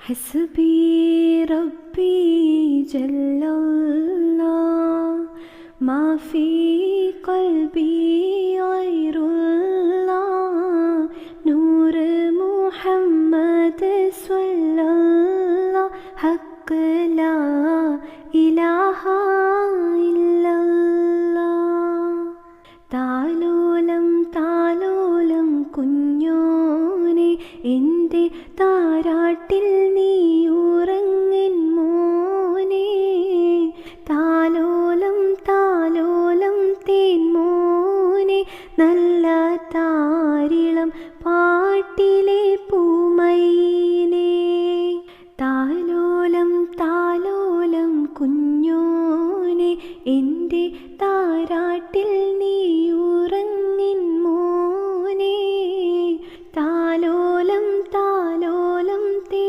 حسبي ربي جل الله ما في قلبي غير الله نور محمد صلى الله حق لا إله إلا الله താലോലം താലോലം കുഞ്ഞോനെ എൻ്റെ താരാട്ടിൽ താരിളം പാട്ടിലെ പൂമൈനെ താലോലം താലോലം കുഞ്ഞോനെ എന്റെ താരാട്ടിൽ